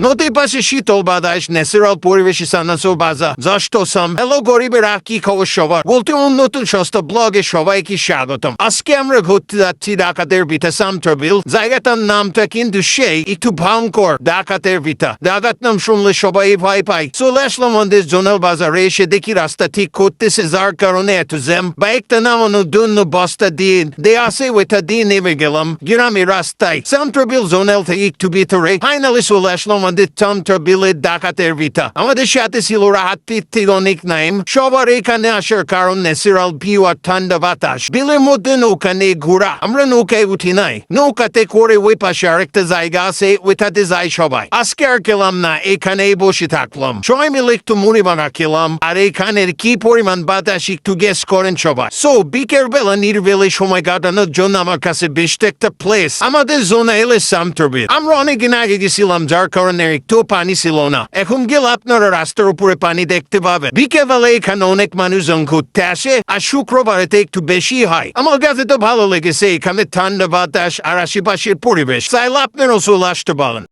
নদীর পাশে শীতল বাতাস ন্যাচারাল পরিবেশে সানাসো বাজা জাস্ট সাম হ্যালো গরিবেরা কি খবর সবার বলতে নতুন সস্তা ব্লগে সবাইকে স্বাগতম আজকে আমরা ঘুরতে যাচ্ছি ডাকাতের ভিটা সামটারবিল জায়গাটার নামটা কিন্তু সেই একটু ভয়ঙ্কর ডাকাতের ভিটা ডাকাত নাম শুনলে সবাই ভয় পায় চলে আসলাম আমাদের জোনাল বাজারে এসে দেখি রাস্তা ঠিক করতেছে যার কারণে এত জ্যাম বাইকটা নামানোর জন্য বস্তা দিয়ে দেয়া আছে ওইটা দিয়ে নেমে গেলাম গ্রামের রাস্তায় সামটারবিল জোনাল থেকে একটু ভিতরে ফাইনালি চলে আসলাম আমাদের সামটারবিলের ডাকাতের ভিটা। আমাদের সাথে ছিল রাহাত পিত্তির অনেক নাইম। সবার এখানে আসার কারণ ন্যাচারাল ভিউ আর ঠান্ডা বাতাস। বিলের মধ্যে নৌকা নিয়ে ঘোরা। আমরা নৌকায় উঠি নাই। নৌকাতে করে ওই পাশে আরেকটা জায়গা আছে, ওইটাতে যাই সবাই। আজকে আর গেলাম না, এখানেই বসে থাকলাম। সবাই মিলে একটু মুড়ি বানা খেলাম। আর এখানের কি পরিমাণ বাতাস একটু গেস করেন সবাই। সো বিকেল বেলা নির্বেলে সময় কাটানোর জন্য আমার কাছে বেশ একটা প্লেস আমাদের জোনে এলে সামটারবিল আমরা অনেকদিন আগে গেছিলাম, যার কারণে একটু পানি ছিল না। এখন গেলে আপনারা রাস্তার উপরে পানি দেখতে পাবেন। বিকেলবেলা এখানে অনেক মানুষজন ঘুরতে আসে আর শুক্রবারেতে একটু বেশি হয়। আমার কাছে তো ভালো লেগেছে এখানে ঠান্ডা বাতাস আর আশেপাশের পরিবেশ। চাইলে আপনারও চলে আসতে পারেন।